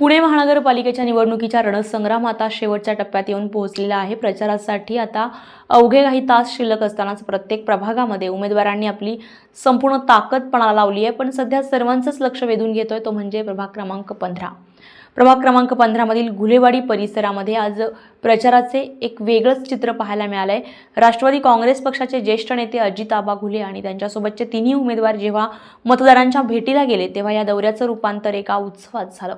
पुणे महानगरपालिकेच्या निवडणुकीच्या रणसंग्राम आता शेवटच्या टप्प्यात येऊन पोहोचलेला आहे. प्रचारासाठी आता अवघे काही तास शिल्लक असतानाच प्रत्येक प्रभागामध्ये उमेदवारांनी आपली संपूर्ण ताकदपणा लावली आहे. पण सध्या सर्वांचंच लक्ष वेधून घेतोय तो म्हणजे प्रभाग क्रमांक पंधरा. प्रभाग क्रमांक पंधरामधील घुलेवाडी परिसरामध्ये आज प्रचाराचे एक वेगळंच चित्र पाहायला मिळालं आहे राष्ट्रवादी काँग्रेस पक्षाचे ज्येष्ठ नेते अजित आबा घुले आणि त्यांच्यासोबतचे तिन्ही उमेदवार जेव्हा मतदारांच्या भेटीला गेले तेव्हा या दौऱ्याचं रूपांतर एका उत्सवात झालं.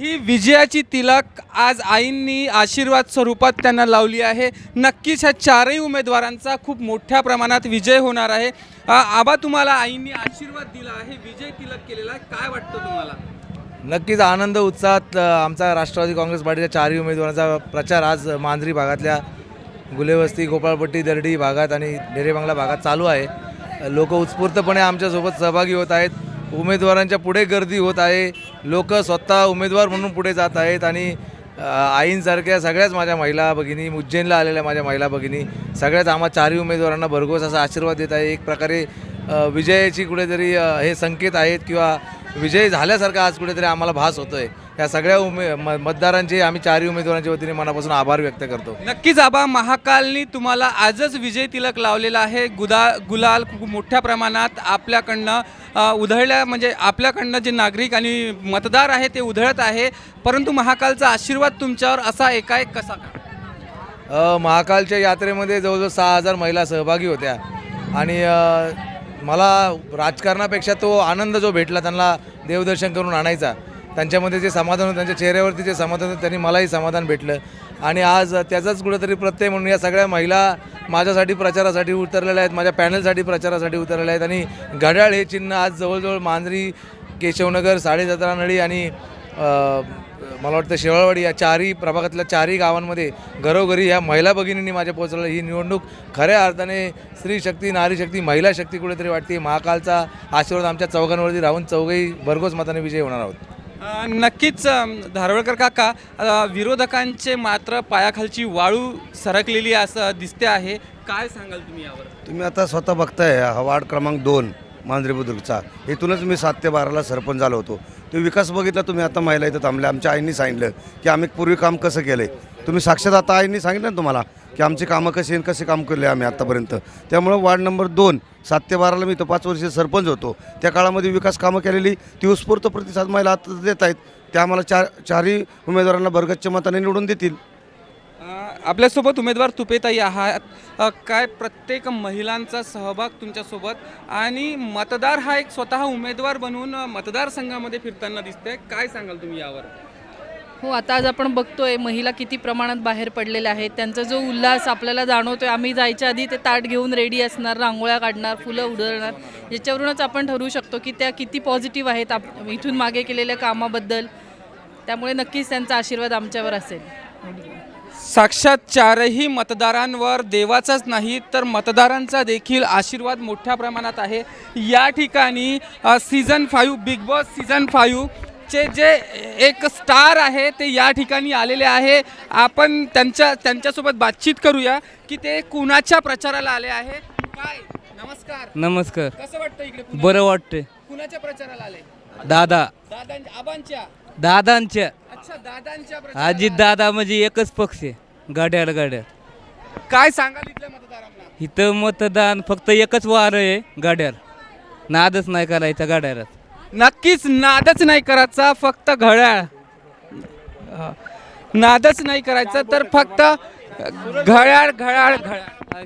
ही विजयाची तिलक आज आईंनी आशीर्वाद स्वरूपात त्यांना लावली आहे. नक्कीच ह्या चारही उमेदवारांचा खूप मोठ्या प्रमाणात विजय होणार आहे. आबा तुम्हाला आईंनी आशीर्वाद दिला आहे विजय तिलक केलेला आहे. काय वाटतं तुम्हाला? नक्कीच आनंद उत्साहात आमचा राष्ट्रवादी काँग्रेस पार्टीच्या चारही उमेदवारांचा प्रचार आज मांजरी भागातल्या गुलेवस्ती गोपाळपट्टी दर्डी भागात आणि डेरेबांगला भागात चालू आहे. लोक उत्स्फूर्तपणे आमच्यासोबत सहभागी होत आहेत. उमेदवारांच्या पुढे गर्दी होत आहे. लोक स्वतः उमेदवार म्हणून पुढे जात आहेत आणि आईंसारख्या सगळ्याच माझ्या महिला भगिनी उज्जैनला आलेल्या माझ्या महिला भगिनी सगळ्याच आम्हा चारही उमेदवारांना भरघोस असा आशीर्वाद देत आहे. एक प्रकारे विजयाची कुठेतरी हे संकेत आहेत किंवा विजय झाल्यासारखा आज कुठेतरी आम्हाला भास होतो आहे या सगळ्या उमे म मतदारांचे आम्ही चारही उमेदवारांच्या वतीने मनापासून आभार व्यक्त करतो. नक्कीच आबा महाकालनी तुम्हाला आजच विजय तिलक लावलेला आहे. गुदा गुलाल खूप मोठ्या प्रमाणात आपल्याकडनं अ, उधळल्या म्हणजे आपल्याकडनं जे नागरिक आणि मतदार आहे ते उधळत आहे. परंतु महाकालचा आशीर्वाद तुमच्यावर असा एकाएक कसा का? अ, महाकालच्या यात्रेमध्ये जवळजवळ सहा हजार महिला सहभागी होत्या. आणि अ, मला राजकारणापेक्षा तो आनंद जो भेटला त्यांना देवदर्शन करून आणायचा. त्यांच्यामध्ये जे समाधान होतं त्यांच्या चेहऱ्यावरती जे समाधान होतं त्यांनी मलाही समाधान भेटलं. आणि आज त्याचाच कुठंतरी प्रत्यय म्हणून या सगळ्या महिला माझ्यासाठी प्रचारासाठी उतरलेल्या आहेत माझ्या पॅनलसाठी प्रचारासाठी उतरलेल्या आहेत. आणि घड्याळ हे चिन्ह आज जवळजवळ मांजरी केशवनगर साडेसतरा नळी आणि मला वाटतं शेवाळवाडी या चारही प्रभागातल्या चारही गावांमध्ये घरोघरी ह्या महिला भगिनींनी माझ्या पोहोचवलं ही निवडणूक खऱ्या अर्थाने स्त्री शक्ती नारी शक्ती महिला शक्ती कुठेतरी वाटते. महाकालचा आशीर्वाद आमच्या चौघांवरती राहून चौघही भरघोस मताने विजय होणार आहोत. नक्कीच धारवळकर काका विरोधकांचे मात्र पायाखालची वाळू सरकलेली असं दिसते आहे. काय सांगाल तुम्ही यावर? तुम्ही आता स्वतः बघताय हा वार्ड क्रमांक दोन मांजरे बुद्रुकचा. इथूनच मी सात ते बाराला सरपंच झालो होतो. तो विकास बघितला तुम्ही आता महिला इथं थांबल्या. आमच्या आईंनी सांगितलं की आम्ही पूर्वी काम कसं केलं आहे तुम्ही साक्षात आता आईंनी सांगितलं ना तुम्हाला की आमची कामं कशी आणि कसे काम केले आम्ही आत्तापर्यंत त्यामुळं वार्ड नंबर दोन सात ते बाराला मी तो पाच वर्ष सरपंच होतो. त्या काळामध्ये विकास कामं केलेली ती उत्स्फूर्त प्रतिसाद महिला आता देत आहेत. त्या आम्हाला चार चारही उमेदवारांना भरगच्च्या मताने निवडून देतील. आपल्यासोबत उमेदवार तुपेताई आहात. काय प्रत्येक महिलांचा सहभाग तुमच्यासोबत? आणि मतदार हा एक स्वतः उमेदवार बनवून मतदारसंघामध्ये फिरताना दिसतंय. काय सांगाल तुम्ही यावर? हो आता आज आपण बघतोय महिला किती प्रमाणात बाहेर पडलेल्या आहेत. त्यांचा जो उल्हास आपल्याला जाणवतोय आम्ही जायच्या आधी ते ताट घेऊन रेडी असणार रांगोळ्या काढणार फुलं उधळणार. याच्यावरूनच आपण ठरवू शकतो की त्या किती पॉझिटिव्ह आहेत आप इथून मागे केलेल्या कामाबद्दल. त्यामुळे नक्कीच त्यांचा आशीर्वाद आमच्यावर असेल. साक्षात चारही मतदारांवर देवाचाच नाही तर मतदारांचा देखील आशीर्वाद मोठ्या प्रमाणात आहे. या ठिकाणी season five Bigg Boss season five चे जे एक स्टार आहे ते या ठिकाणी आलेले आहे. आपण त्यांच्या त्यांच्यासोबत बातचीत करूया की ते कुणाच्या प्रचाराला आले आहे. काय? नमस्कार. नमस्कार. कसं वाटतं इकडे? बरं वाटते कुणाच्या प्रचाराला आले? दादा. दादांच्या आबांच्या? दादांच्या. अच्छा दादांच्या प्रचाराला अजित दादा म्हणजे एकच पक्ष आहे गाड्याला गाड्या आले. काय सांगाल इथल्या मतदारांना? इथं मतदान फक्त एकच वार आहे गाड्याला नादच नाही करायचा गाड्याला नक्कीच नादच नाही करायचा फक्त घड्याळ. नादच नाही करायचा तर फक्त घड्याळ घड्याळ घड्याळ.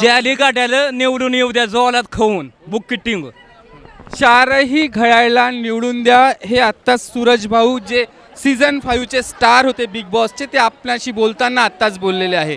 चाली गाड्याला निवडून येऊ द्या जोलात खाऊन. बुक टिंग चारही घड्याळला निवडून द्या. हे आत्ता सूरज भाऊ जे सीझन फाईव्हचे स्टार होते बिग बॉसचे ते आपल्याशी बोलताना आत्ताच बोललेले आहे.